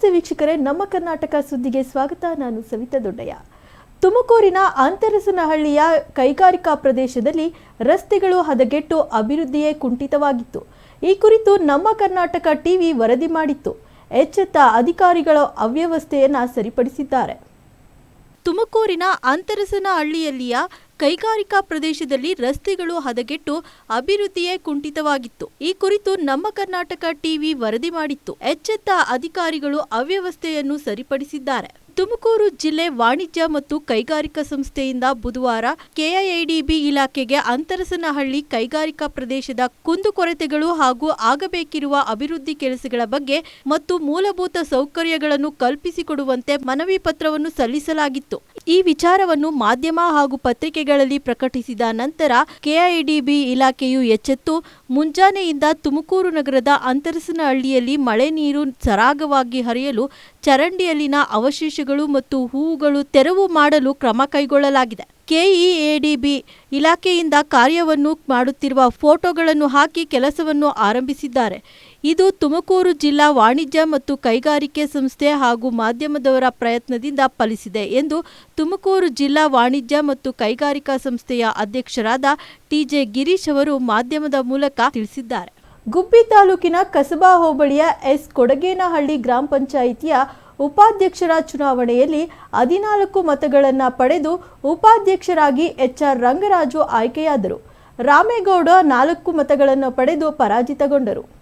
ನಮಸ್ತೆ ವೀಕ್ಷಕರೇ, ನಮ್ಮ ಕರ್ನಾಟಕ ಸುದ್ದಿಗೆ ಸ್ವಾಗತ. ನಾನು ಸವಿತಾ ದೊಡ್ಡಯ್ಯ. ತುಮಕೂರಿನ ಅಂತರಸನಹಳ್ಳಿಯ ಕೈಗಾರಿಕಾ ಪ್ರದೇಶದಲ್ಲಿ ರಸ್ತೆಗಳು ಹದಗೆಟ್ಟು ಅಭಿವೃದ್ಧಿಯೇ ಕುಂಠಿತವಾಗಿತ್ತು. ಈ ಕುರಿತು ನಮ್ಮ ಕರ್ನಾಟಕ ಟಿವಿ ವರದಿ ಮಾಡಿತ್ತು. ಎಚ್ಚೆತ್ತ ಅಧಿಕಾರಿಗಳ ಅವ್ಯವಸ್ಥೆಯನ್ನ ಸರಿಪಡಿಸಿದ್ದಾರೆ. ತುಮಕೂರಿನ ಅಂತರಸನಹಳ್ಳಿಯಲ್ಲಿಯ ಕೈಗಾರಿಕಾ ಪ್ರದೇಶದಲ್ಲಿ ರಸ್ತೆಗಳು ಹದಗೆಟ್ಟು ಅಭಿವೃದ್ಧಿಯೇ ಕುಂಠಿತವಾಗಿತ್ತು. ಈ ಕುರಿತು ನಮ್ಮ ಕರ್ನಾಟಕ ಟಿವಿ ವರದಿ ಮಾಡಿತ್ತು. ಎಚ್ಚೆತ್ತ ಅಧಿಕಾರಿಗಳು ಅವ್ಯವಸ್ಥೆಯನ್ನು ಸರಿಪಡಿಸಿದ್ದಾರೆ. ತುಮಕೂರು ಜಿಲ್ಲೆ ವಾಣಿಜ್ಯ ಮತ್ತು ಕೈಗಾರಿಕಾ ಸಂಸ್ಥೆಯಿಂದ ಬುಧವಾರ ಕೆಐಐಡಿಬಿ ಇಲಾಖೆಗೆ ಅಂತರಸನಹಳ್ಳಿ ಕೈಗಾರಿಕಾ ಪ್ರದೇಶದ ಕುಂದುಕೊರತೆಗಳು ಹಾಗೂ ಆಗಬೇಕಿರುವ ಅಭಿವೃದ್ಧಿ ಕೆಲಸಗಳ ಬಗ್ಗೆ ಮತ್ತು ಮೂಲಭೂತ ಸೌಕರ್ಯಗಳನ್ನು ಕಲ್ಪಿಸಿಕೊಡುವಂತೆ ಮನವಿ ಪತ್ರವನ್ನು ಸಲ್ಲಿಸಲಾಗಿತ್ತು. ಈ ವಿಚಾರವನ್ನು ಮಾಧ್ಯಮ ಹಾಗೂ ಪತ್ರಿಕೆಗಳಲ್ಲಿ ಪ್ರಕಟಿಸಿದ ನಂತರ ಕೆಐಡಿಬಿ ಇಲಾಖೆಯು ಎಚ್ಚೆತ್ತು. ಮುಂಜಾನೆಯಿಂದ ತುಮಕೂರು ನಗರದ ಅಂತರಸನಹಳ್ಳಿಯಲ್ಲಿ ಮಳೆ ನೀರು ಸರಾಗವಾಗಿ ಹರಿಯಲು ಚರಂಡಿಯಲ್ಲಿನ ಅವಶೇಷಗಳು ಮತ್ತು ಹೂವುಗಳು ತೆರವು ಮಾಡಲು ಕ್ರಮ ಕೈಗೊಳ್ಳಲಾಗಿದೆ. ಕೆಇಎಡಿಬಿ ಇಲಾಖೆಯಿಂದ ಕಾರ್ಯವನ್ನು ಮಾಡುತ್ತಿರುವ ಫೋಟೋಗಳನ್ನು ಹಾಕಿ ಕೆಲಸವನ್ನು ಆರಂಭಿಸಿದ್ದಾರೆ. ಇದು ತುಮಕೂರು ಜಿಲ್ಲಾ ವಾಣಿಜ್ಯ ಮತ್ತು ಕೈಗಾರಿಕೆ ಸಂಸ್ಥೆ ಹಾಗೂ ಮಾಧ್ಯಮದವರ ಪ್ರಯತ್ನದಿಂದ ಫಲಿಸಿದೆ ಎಂದು ತುಮಕೂರು ಜಿಲ್ಲಾ ವಾಣಿಜ್ಯ ಮತ್ತು ಕೈಗಾರಿಕಾ ಸಂಸ್ಥೆಯ ಅಧ್ಯಕ್ಷರಾದ ಟಿಜೆ ಗಿರೀಶ್ ಅವರು ಮಾಧ್ಯಮದ ಮೂಲಕ ತಿಳಿಸಿದ್ದಾರೆ. ಗುಬ್ಬಿ ತಾಲೂಕಿನ ಕಸಬಾ ಹೋಬಳಿಯ ಎಸ್. ಕೊಡಗೇನಹಳ್ಳಿ ಗ್ರಾಮ ಪಂಚಾಯಿತಿಯ ಉಪಾಧ್ಯಕ್ಷರ ಚುನಾವಣೆಯಲ್ಲಿ ಹದಿನಾಲ್ಕು ಮತಗಳನ್ನು ಪಡೆದು ಉಪಾಧ್ಯಕ್ಷರಾಗಿ ಎಚ್ಆರ್ ರಂಗರಾಜು ಆಯ್ಕೆಯಾದರು. ರಾಮೇಗೌಡ ನಾಲ್ಕು ಮತಗಳನ್ನು ಪಡೆದು ಪರಾಜಿತಗೊಂಡರು.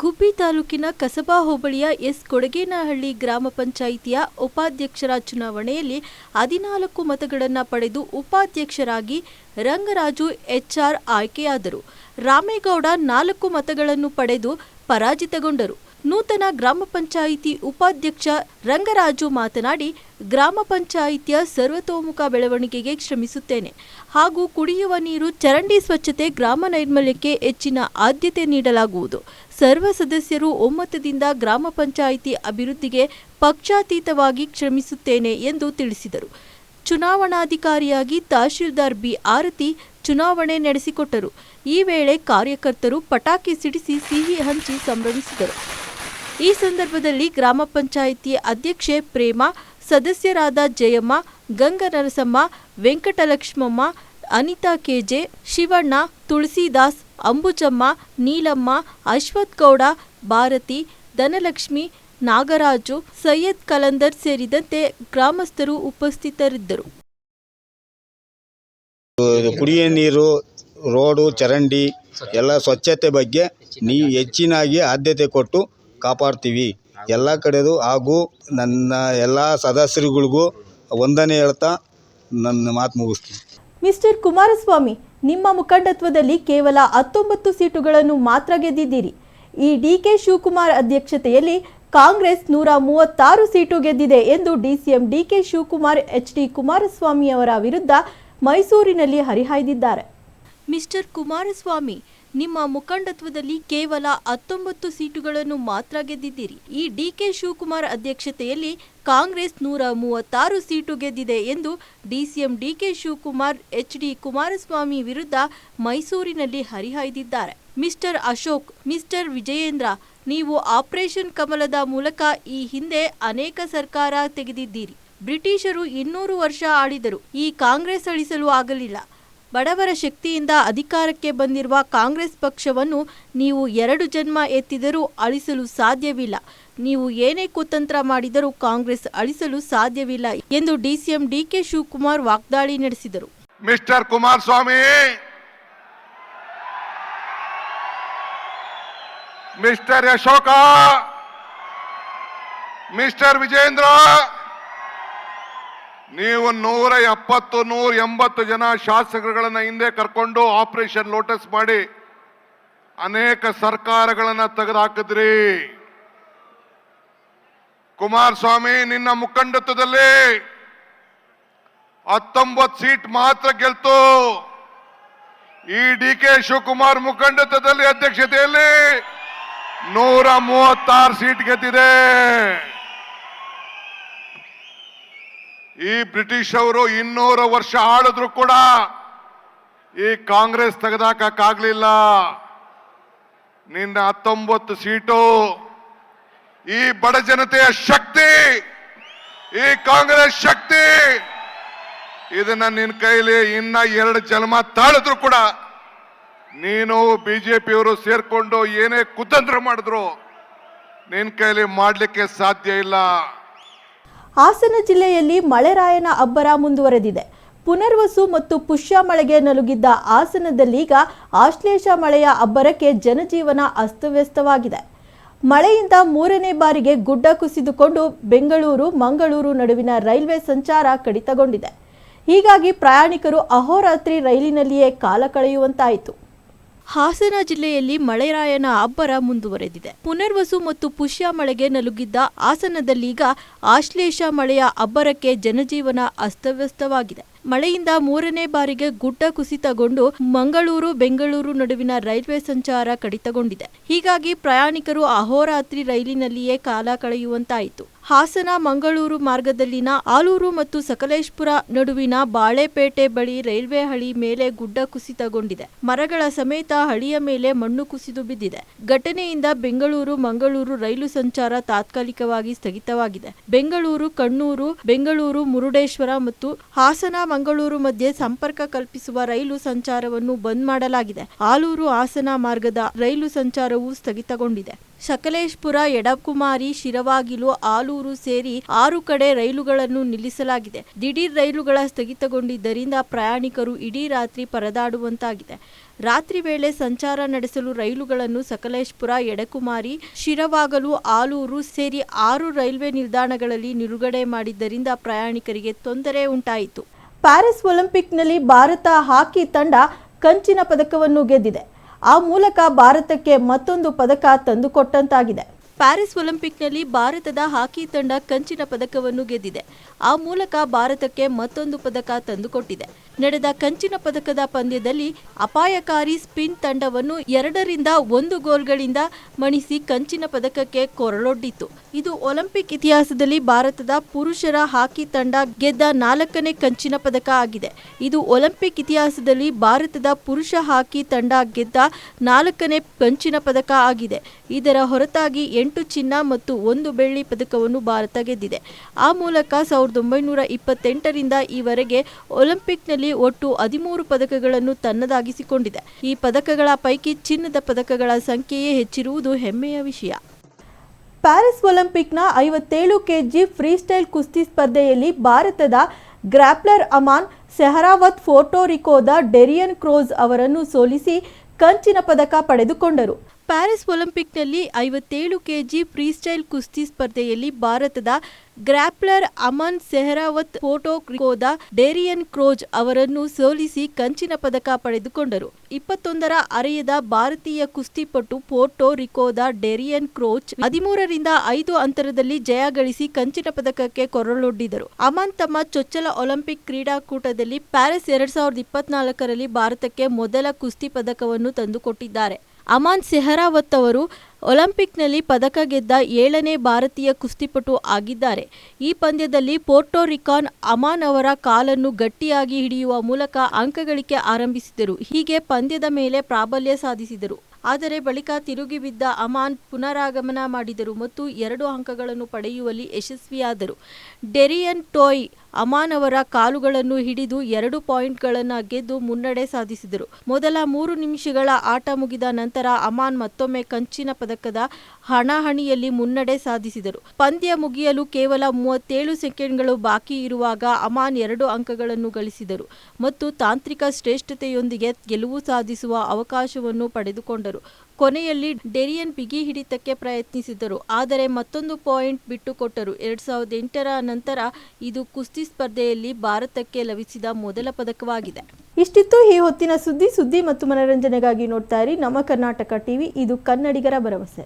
ಗುಬ್ಬಿ ತಾಲೂಕಿನ ಕಸಬಾ ಹೋಬಳಿಯ ಎಸ್ ಕೊಡಗೇನಹಳ್ಳಿ ಗ್ರಾಮ ಪಂಚಾಯಿತಿಯ ಉಪಾಧ್ಯಕ್ಷರ ಚುನಾವಣೆಯಲ್ಲಿ ಹದಿನಾಲ್ಕು ಮತಗಳನ್ನು ಪಡೆದು ಉಪಾಧ್ಯಕ್ಷರಾಗಿ ರಂಗರಾಜು ಎಚ್ಆರ್ ಆಯ್ಕೆಯಾದರು. ರಾಮೇಗೌಡ ನಾಲ್ಕು ಮತಗಳನ್ನು ಪಡೆದು ಪರಾಜಿತಗೊಂಡರು. ನೂತನ ಗ್ರಾಮ ಪಂಚಾಯಿತಿ ಉಪಾಧ್ಯಕ್ಷ ರಂಗರಾಜು ಮಾತನಾಡಿ, ಗ್ರಾಮ ಪಂಚಾಯಿತಿಯ ಸರ್ವತೋಮುಖ ಬೆಳವಣಿಗೆಗೆ ಶ್ರಮಿಸುತ್ತೇನೆ ಹಾಗೂ ಕುಡಿಯುವ ನೀರು, ಚರಂಡಿ ಸ್ವಚ್ಛತೆ, ಗ್ರಾಮ ನೈರ್ಮಲ್ಯಕ್ಕೆ ಹೆಚ್ಚಿನ ಆದ್ಯತೆ ನೀಡಲಾಗುವುದು. ಸರ್ವ ಸದಸ್ಯರು ಒಮ್ಮತದಿಂದ ಗ್ರಾಮ ಪಂಚಾಯಿತಿ ಅಭಿವೃದ್ಧಿಗೆ ಪಕ್ಷಾತೀತವಾಗಿ ಶ್ರಮಿಸುತ್ತೇನೆ ಎಂದು ತಿಳಿಸಿದರು. ಚುನಾವಣಾಧಿಕಾರಿಯಾಗಿ ತಹಶೀಲ್ದಾರ್ ಬಿ. ಆರತಿ ಚುನಾವಣೆ ನಡೆಸಿಕೊಟ್ಟರು. ಈ ವೇಳೆ ಕಾರ್ಯಕರ್ತರು ಪಟಾಕಿ ಸಿಡಿಸಿ ಸಿಹಿ ಹಂಚಿ ಸಂಭ್ರಮಿಸಿದರು. ಈ ಸಂದರ್ಭದಲ್ಲಿ ಗ್ರಾಮ ಪಂಚಾಯಿತಿ ಅಧ್ಯಕ್ಷೆ ಪ್ರೇಮ, ಸದಸ್ಯರಾದ ಜಯಮ್ಮ, ಗಂಗನರಸಮ್ಮ, ವೆಂಕಟಲಕ್ಷ್ಮಮ್ಮ, ಅನಿತಾ ಕೆಜೆ, ಶಿವಣ್ಣ, ತುಳಸಿದಾಸ್, ಅಂಬುಜಮ್ಮ, ನೀಲಮ್ಮ, ಅಶ್ವಥ್ ಗೌಡ, ಭಾರತಿ, ಧನಲಕ್ಷ್ಮಿ, ನಾಗರಾಜು, ಸೈಯದ್ ಕಲಂದರ್ ಸೇರಿದಂತೆ ಗ್ರಾಮಸ್ಥರು ಉಪಸ್ಥಿತರಿದ್ದರು. ಕುಡಿಯ ನೀರು, ರೋಡು, ಚರಂಡಿ ಎಲ್ಲ ಸ್ವಚ್ಛತೆ ಬಗ್ಗೆ ನೀ ಹೆಚ್ಚಿನಾಗಿ ಆದ್ಯತೆ ಕೊಟ್ಟು ಕಾಪಾಡ್ತೀವಿ. ಎಲ್ಲ ಕಡೆದು ಹಾಗೂ ನನ್ನ ಎಲ್ಲ ಸದಸ್ಯರುಗಳಿಗೂ ವಂದನೆ ಹೇಳ್ತಾ ನನ್ನ ಮಾತು ಮುಗಿಸ್ತೀನಿ. ಮಿಸ್ಟರ್ ಕುಮಾರಸ್ವಾಮಿ ನಿಮ್ಮ ಮುಖಂಡತ್ವದಲ್ಲಿ ಕೇವಲ ಹತ್ತೊಂಬತ್ತು ಸೀಟುಗಳನ್ನು ಮಾತ್ರ ಗೆದ್ದಿದ್ದೀರಿ. ಈ ಡಿ ಕೆ ಶಿವಕುಮಾರ್ ಅಧ್ಯಕ್ಷತೆಯಲ್ಲಿ ಕಾಂಗ್ರೆಸ್ ನೂರ ಮೂವತ್ತಾರು ಸೀಟು ಗೆದ್ದಿದೆ ಎಂದು DCM D K Shivakumar H D Kumaraswamy ಅವರ ವಿರುದ್ಧ ಮೈಸೂರಿನಲ್ಲಿ ಹರಿಹಾಯ್ದಿದ್ದಾರೆ. ಮಿಸ್ಟರ್ ಕುಮಾರಸ್ವಾಮಿ ನಿಮ್ಮ ಮುಖಂಡತ್ವದಲ್ಲಿ ಕೇವಲ ಹತ್ತೊಂಬತ್ತು ಸೀಟುಗಳನ್ನು ಮಾತ್ರ ಗೆದ್ದಿದ್ದೀರಿ. ಈ ಡಿಕೆ ಶಿವಕುಮಾರ್ ಅಧ್ಯಕ್ಷತೆಯಲ್ಲಿ ಕಾಂಗ್ರೆಸ್ ನೂರ ಮೂವತ್ತಾರು ಸೀಟು ಗೆದ್ದಿದೆ ಎಂದು DCM DK Shivakumar, H D Kumaraswamy ವಿರುದ್ಧ ಮೈಸೂರಿನಲ್ಲಿ ಹರಿಹಾಯ್ದಿದ್ದಾರೆ. ಮಿಸ್ಟರ್ ಅಶೋಕ್, ಮಿಸ್ಟರ್ ವಿಜಯೇಂದ್ರ, ನೀವು ಆಪರೇಷನ್ ಕಮಲದ ಮೂಲಕ ಈ ಹಿಂದೆ ಅನೇಕ ಸರ್ಕಾರ ತೆಗೆದಿದ್ದೀರಿ. ಬ್ರಿಟಿಷರು ಇನ್ನೂರು ವರ್ಷ ಆಳಿದರು. ಈ ಕಾಂಗ್ರೆಸ್ ಅಳಿಸಲು ಆಗಲಿಲ್ಲ. ಬಡವರ ಶಕ್ತಿಯಿಂದ ಅಧಿಕಾರಕ್ಕೆ ಬಂದಿರುವ ಕಾಂಗ್ರೆಸ್ ಪಕ್ಷವನ್ನು ನೀವು ಎರಡು ಜನ್ಮ ಎತ್ತಿದರೂ ಅಳಿಸಲು ಸಾಧ್ಯವಿಲ್ಲ. ನೀವು ಏನೇ ಕುತಂತ್ರ ಮಾಡಿದರೂ ಕಾಂಗ್ರೆಸ್ ಅಳಿಸಲು ಸಾಧ್ಯವಿಲ್ಲ ಎಂದು ಡಿಸಿಎಂ ಡಿಕೆ ಶಿವಕುಮಾರ್ ವಾಗ್ದಾಳಿ ನಡೆಸಿದರು. Mister Kumaraswamy! Mister Ashoka mister Vijayendra! ನೀವು ನೂರ ಎಪ್ಪತ್ತು, ನೂರ ಎಂಬತ್ತು ಜನ ಶಾಸಕರುಗಳನ್ನ ಹಿಂದೆ ಕರ್ಕೊಂಡು ಆಪರೇಷನ್ ಲೋಟಸ್ ಮಾಡಿ ಅನೇಕ ಸರ್ಕಾರಗಳನ್ನ ತೆಗೆದುಹಾಕಿದ್ರಿ. ಕುಮಾರಸ್ವಾಮಿ, ನಿನ್ನ ಮುಖಂಡತ್ವದಲ್ಲಿ ಹತ್ತೊಂಬತ್ತು ಸೀಟ್ ಮಾತ್ರ ಗೆಲ್ತು. ಈ ಡಿ ಕೆ ಶಿವಕುಮಾರ್ ಮುಖಂಡತ್ವದಲ್ಲಿ ಅಧ್ಯಕ್ಷತೆಯಲ್ಲಿ ನೂರ ಮೂವತ್ತಾರು ಸೀಟ್ ಗೆದ್ದಿದೆ. ಈ ಬ್ರಿಟಿಷ್ ಅವರು ಇನ್ನೂರು ವರ್ಷ ಆಳಿದ್ರು ಕೂಡ ಈ ಕಾಂಗ್ರೆಸ್ ತೆಗೆದಾಕಾಗ್ಲಿಲ್ಲ ನಿನ್ನ ಹತ್ತೊಂಬತ್ತು ಸೀಟು, ಈ ಬಡ ಜನತೆಯ ಶಕ್ತಿ, ಈ ಕಾಂಗ್ರೆಸ್ ಶಕ್ತಿ, ಇದನ್ನ ನಿನ್ನ ಕೈಲಿ ಇನ್ನ ಎರಡು ಜನ್ಮ ತಾಳಿದ್ರು ಕೂಡ ನೀನು ಬಿಜೆಪಿಯವರು ಸೇರ್ಕೊಂಡು ಏನೇ ಕುತಂತ್ರ ಮಾಡಿದ್ರು ನಿನ್ನ ಕೈಲಿ ಮಾಡ್ಲಿಕ್ಕೆ ಸಾಧ್ಯ ಇಲ್ಲ. ಹಾಸನ ಜಿಲ್ಲೆಯಲ್ಲಿ ಮಳೆರಾಯನ ಅಬ್ಬರ ಮುಂದುವರೆದಿದೆ. ಪುನರ್ವಸು ಮತ್ತು ಪುಷ್ಯ ಮಳೆಗೆ ನಲುಗಿದ್ದ ಹಾಸನದಲ್ಲೀಗ ಆಶ್ಲೇಷ ಮಳೆಯ ಅಬ್ಬರಕ್ಕೆ ಜನಜೀವನ ಅಸ್ತವ್ಯಸ್ತವಾಗಿದೆ. ಮಳೆಯಿಂದ ಮೂರನೇ ಬಾರಿಗೆ ಗುಡ್ಡ ಕುಸಿದುಕೊಂಡು ಬೆಂಗಳೂರು, ಮಂಗಳೂರು ನಡುವಿನ ರೈಲ್ವೆ ಸಂಚಾರ ಕಡಿತಗೊಂಡಿದೆ. ಹೀಗಾಗಿ ಪ್ರಯಾಣಿಕರು ಅಹೋರಾತ್ರಿ ರೈಲಿನಲ್ಲಿಯೇ ಕಾಲ ಕಳೆಯುವಂತಾಯಿತು. ಹಾಸನ ಜಿಲ್ಲೆಯಲ್ಲಿ ಮಳೆರಾಯನ ಅಬ್ಬರ ಮುಂದುವರೆದಿದೆ. ಪುನರ್ವಸು ಮತ್ತು ಪುಷ್ಯ ಮಳೆಗೆ ನಲುಗಿದ್ದ ಹಾಸನದಲ್ಲೀಗ ಆಶ್ಲೇಷ ಮಳೆಯ ಅಬ್ಬರಕ್ಕೆ ಜನಜೀವನ ಅಸ್ತವ್ಯಸ್ತವಾಗಿದೆ. ಮಳೆಯಿಂದ ಮೂರನೇ ಬಾರಿಗೆ ಗುಡ್ಡ ಕುಸಿತಗೊಂಡು ಮಂಗಳೂರು, ಬೆಂಗಳೂರು ನಡುವಿನ ರೈಲ್ವೆ ಸಂಚಾರ ಕಡಿತಗೊಂಡಿದೆ. ಹೀಗಾಗಿ ಪ್ರಯಾಣಿಕರು ಅಹೋರಾತ್ರಿ ರೈಲಿನಲ್ಲಿಯೇ ಕಾಲ ಕಳೆಯುವಂತಾಯಿತು. ಹಾಸನ ಮಂಗಳೂರು ಮಾರ್ಗದಲ್ಲಿನ ಆಲೂರು ಮತ್ತು ಸಕಲೇಶ್ಪುರ ನಡುವಿನ ಬಾಳೆಪೇಟೆ ಬಳಿ ರೈಲ್ವೆ ಹಳಿ ಮೇಲೆ ಗುಡ್ಡ ಕುಸಿತಗೊಂಡಿದೆ. ಮರಗಳ ಸಮೇತ ಹಳಿಯ ಮೇಲೆ ಮಣ್ಣು ಕುಸಿದು ಬಿದ್ದಿದೆ. ಘಟನೆಯಿಂದ ಬೆಂಗಳೂರು ಮಂಗಳೂರು ರೈಲು ಸಂಚಾರ ತಾತ್ಕಾಲಿಕವಾಗಿ ಸ್ಥಗಿತವಾಗಿದೆ. ಬೆಂಗಳೂರು, ಕಣ್ಣೂರು, ಬೆಂಗಳೂರು, ಮುರುಡೇಶ್ವರ ಮತ್ತು ಹಾಸನ ಮಂಗಳೂರು ಮಧ್ಯೆ ಸಂಪರ್ಕ ಕಲ್ಪಿಸುವ ರೈಲು ಸಂಚಾರವನ್ನು ಬಂದ್ ಮಾಡಲಾಗಿದೆ. ಆಲೂರು ಹಾಸನ ಮಾರ್ಗದ ರೈಲು ಸಂಚಾರವು ಸ್ಥಗಿತಗೊಂಡಿದೆ. ಸಕಲೇಶ್ಪುರ ಎಡಕುಮಾರಿ ಶಿರವಾಗಿಲು, ಆಲೂರು ಸೇರಿ ಆರು ಕಡೆ ರೈಲುಗಳನ್ನು ನಿಲ್ಲಿಸಲಾಗಿದೆ. ದಿಢೀರ್ ರೈಲುಗಳ ಸ್ಥಗಿತಗೊಂಡಿದ್ದರಿಂದ ಪ್ರಯಾಣಿಕರು ಇಡೀ ರಾತ್ರಿ ಪರದಾಡುವಂತಾಗಿದೆ. ರಾತ್ರಿ ವೇಳೆ ಸಂಚಾರ ನಡೆಸಲು ರೈಲುಗಳನ್ನು ಸಕಲೇಶ್ಪುರ ಎಡಕುಮಾರಿ ಶಿರವಾಗಲು, ಆಲೂರು ಸೇರಿ ಆರು ರೈಲ್ವೆ ನಿಲ್ದಾಣಗಳಲ್ಲಿ ನಿಲುಗಡೆ ಮಾಡಿದ್ದರಿಂದ ಪ್ರಯಾಣಿಕರಿಗೆ ತೊಂದರೆ ಉಂಟಾಯಿತು. ಪ್ಯಾರಿಸ್ ಒಲಿಂಪಿಕ್ನಲ್ಲಿ ಭಾರತ ಹಾಕಿ ತಂಡ ಕಂಚಿನ ಪದಕವನ್ನು ಗೆದ್ದಿದೆ. ಆ ಮೂಲಕ ಭಾರತಕ್ಕೆ ಮತ್ತೊಂದು ಪದಕ ತಂದುಕೊಟ್ಟಂತಾಗಿದೆ. ಪ್ಯಾರಿಸ್ ಒಲಿಂಪಿಕ್ನಲ್ಲಿ ಭಾರತದ ಹಾಕಿ ತಂಡ ಕಂಚಿನ ಪದಕವನ್ನು ಗೆದ್ದಿದೆ. ಆ ಮೂಲಕ ಭಾರತಕ್ಕೆ ಮತ್ತೊಂದು ಪದಕ ತಂದುಕೊಟ್ಟಿದೆ. ನಡೆದ ಕಂಚಿನ ಪದಕದ ಪಂದ್ಯದಲ್ಲಿ ಅಪಾಯಕಾರಿ ಸ್ಪಿನ್ ತಂಡವನ್ನು ಎರಡರಿಂದ ಒಂದು ಗೋಲ್ಗಳಿಂದ ಮಣಿಸಿ ಕಂಚಿನ ಪದಕಕ್ಕೆ ಕೊರಳೊಡ್ಡಿತು ಇದು ಒಲಿಂಪಿಕ್ ಇತಿಹಾಸದಲ್ಲಿ ಭಾರತದ ಪುರುಷರ ಹಾಕಿ ತಂಡ ಗೆದ್ದ ನಾಲ್ಕನೇ ಕಂಚಿನ ಪದಕ ಆಗಿದೆ. ಇದು ಒಲಿಂಪಿಕ್ ಇತಿಹಾಸದಲ್ಲಿ ಭಾರತದ ಪುರುಷ ಹಾಕಿ ತಂಡ ಗೆದ್ದ ನಾಲ್ಕನೇ ಕಂಚಿನ ಪದಕ ಆಗಿದೆ. ಇದರ ಹೊರತಾಗಿ ಎಂಟು ಚಿನ್ನ ಮತ್ತು ಒಂದು ಬೆಳ್ಳಿ ಪದಕವನ್ನು ಭಾರತ ಗೆದ್ದಿದೆ. ಆ ಮೂಲಕ ಸಾವಿರದ ಒಂಬೈನೂರ ಇಪ್ಪತ್ತೆಂಟರಿಂದ ಈವರೆಗೆ ಒಲಿಂಪಿಕ್ನಲ್ಲಿ ಒಟ್ಟು ಹದಿಮೂರು ಪದಕಗಳನ್ನು ತನ್ನದಾಗಿಸಿಕೊಂಡಿದೆ. ಈ ಪದಕಗಳ ಪೈಕಿ ಚಿನ್ನದ ಪದಕಗಳ ಸಂಖ್ಯೆಯೇ ಹೆಚ್ಚಿರುವುದು ಹೆಮ್ಮೆಯ ವಿಷಯ. ಪ್ಯಾರಿಸ್ ಒಲಿಂಪಿಕ್ನ ಐವತ್ತೇಳು ಕೆಜಿ ಫ್ರೀಸ್ಟೈಲ್ ಕುಸ್ತಿ ಸ್ಪರ್ಧೆಯಲ್ಲಿ ಭಾರತದ ಗ್ರಾಪ್ಲರ್ ಅಮಾನ್ ಸೆಹರಾವತ್ ಫೋಟೋರಿಕೋದ ಡೆರಿಯನ್ ಕ್ರೋಸ್ ಅವರನ್ನು ಸೋಲಿಸಿ ಕಂಚಿನ ಪದಕ ಪಡೆದುಕೊಂಡರು. ಪ್ಯಾರಿಸ್ ಒಲಿಂಪಿಕ್ನಲ್ಲಿ ಐವತ್ತೇಳು ಕೆಜಿ ಫ್ರೀಸ್ಟೈಲ್ ಕುಸ್ತಿ ಸ್ಪರ್ಧೆಯಲ್ಲಿ ಭಾರತದ ಗ್ರಾಪ್ಲರ್ ಅಮನ್ ಸೆಹರಾವತ್ ಫೋಟೋಕ್ರಿಕೋದ ಡೇರಿಯನ್ ಕ್ರೋಜ್ ಅವರನ್ನು ಸೋಲಿಸಿ ಕಂಚಿನ ಪದಕ ಪಡೆದುಕೊಂಡರು. ಇಪ್ಪತ್ತೊಂದರ ಅರೆಯದ ಭಾರತೀಯ ಕುಸ್ತಿಪಟು ಪೋರ್ಟೋ ರಿಕೋದ ಡೆರಿಯನ್ ಕ್ರೋಚ್ ಹದಿಮೂರರಿಂದ ಐದು ಅಂತರದಲ್ಲಿ ಜಯ ಗಳಿಸಿ ಕಂಚಿನ ಪದಕಕ್ಕೆ ಕೊರಳೊಡ್ಡಿದರು. ಅಮನ್ ತಮ್ಮ ಚೊಚ್ಚಲ ಒಲಿಂಪಿಕ್ ಕ್ರೀಡಾಕೂಟದಲ್ಲಿ ಪ್ಯಾರಿಸ್ ಎರಡ್ ಸಾವಿರದ ಇಪ್ಪತ್ನಾಲ್ಕರಲ್ಲಿ ಭಾರತಕ್ಕೆ ಮೊದಲ ಕುಸ್ತಿ ಪದಕವನ್ನು ತಂದುಕೊಟ್ಟಿದ್ದಾರೆ. ಅಮಾನ್ ಸೆಹರಾವತ್ ಅವರು ಒಲಿಂಪಿಕ್ನಲ್ಲಿ ಪದಕ ಗೆದ್ದ ಏಳನೇ ಭಾರತೀಯ ಕುಸ್ತಿಪಟು ಆಗಿದ್ದಾರೆ. ಈ ಪಂದ್ಯದಲ್ಲಿ ಪೋರ್ಟೋರಿಕಾನ್ ಅಮಾನ್ ಅವರ ಕಾಲನ್ನು ಗಟ್ಟಿಯಾಗಿ ಹಿಡಿಯುವ ಮೂಲಕ ಅಂಕಗಳಿಕೆ ಆರಂಭಿಸಿದರು ಹೀಗೆ ಪಂದ್ಯದ ಮೇಲೆ ಪ್ರಾಬಲ್ಯ ಸಾಧಿಸಿದರು. ಆದರೆ ಬಳಿಕ ತಿರುಗಿ ಬಿದ್ದ ಅಮಾನ್ ಪುನರಾಗಮನ ಮಾಡಿದರು ಮತ್ತು ಎರಡು ಅಂಕಗಳನ್ನು ಪಡೆಯುವಲ್ಲಿ ಯಶಸ್ವಿಯಾದರು. ಡೆರಿಯನ್ ಟೋಯ್ ಅಮಾನ್ ಅವರ ಕಾಲುಗಳನ್ನು ಹಿಡಿದು ಎರಡು ಪಾಯಿಂಟ್ಗಳನ್ನು ಗೆದ್ದು ಮುನ್ನಡೆ ಸಾಧಿಸಿದರು. ಮೊದಲ ಮೂರು ನಿಮಿಷಗಳ ಆಟ ಮುಗಿದ ನಂತರ ಅಮಾನ್ ಮತ್ತೊಮ್ಮೆ ಕಂಚಿನ ಪದಕದ ಹಣಾಹಣಿಯಲ್ಲಿ ಮುನ್ನಡೆ ಸಾಧಿಸಿದರು. ಪಂದ್ಯ ಮುಗಿಯಲು ಕೇವಲ ಮೂವತ್ತೇಳು ಸೆಕೆಂಡ್ಗಳು ಬಾಕಿ ಇರುವಾಗ ಅಮಾನ್ ಎರಡು ಅಂಕಗಳನ್ನು ಗಳಿಸಿದರು ಮತ್ತು ತಾಂತ್ರಿಕ ಶ್ರೇಷ್ಠತೆಯೊಂದಿಗೆ ಗೆಲುವು ಸಾಧಿಸುವ ಅವಕಾಶವನ್ನು ಪಡೆದುಕೊಂಡರು. ಕೊನೆಯಲ್ಲಿ ಡೆರಿಯನ್ ಬಿಗಿ ಹಿಡಿತಕ್ಕೆ ಪ್ರಯತ್ನಿಸಿದರು, ಆದರೆ ಮತ್ತೊಂದು ಪಾಯಿಂಟ್ ಬಿಟ್ಟುಕೊಟ್ಟರು. ಎರಡ್ ಸಾವಿರದ ಎಂಟರ ನಂತರ ಇದು ಕುಸ್ತಿ ಸ್ಪರ್ಧೆಯಲ್ಲಿ ಭಾರತಕ್ಕೆ ಲಭಿಸಿದ ಮೊದಲ ಪದಕವಾಗಿದೆ. ಇಷ್ಟಿತ್ತು ಈ ಹೊತ್ತಿನ ಸುದ್ದಿ. ಸುದ್ದಿ ಮತ್ತು ಮನರಂಜನೆಗಾಗಿ ನೋಡ್ತಾ ಇರಿ ನಮ್ಮ ಕರ್ನಾಟಕ ಟಿವಿ. ಇದು ಕನ್ನಡಿಗರ ಭರವಸೆ.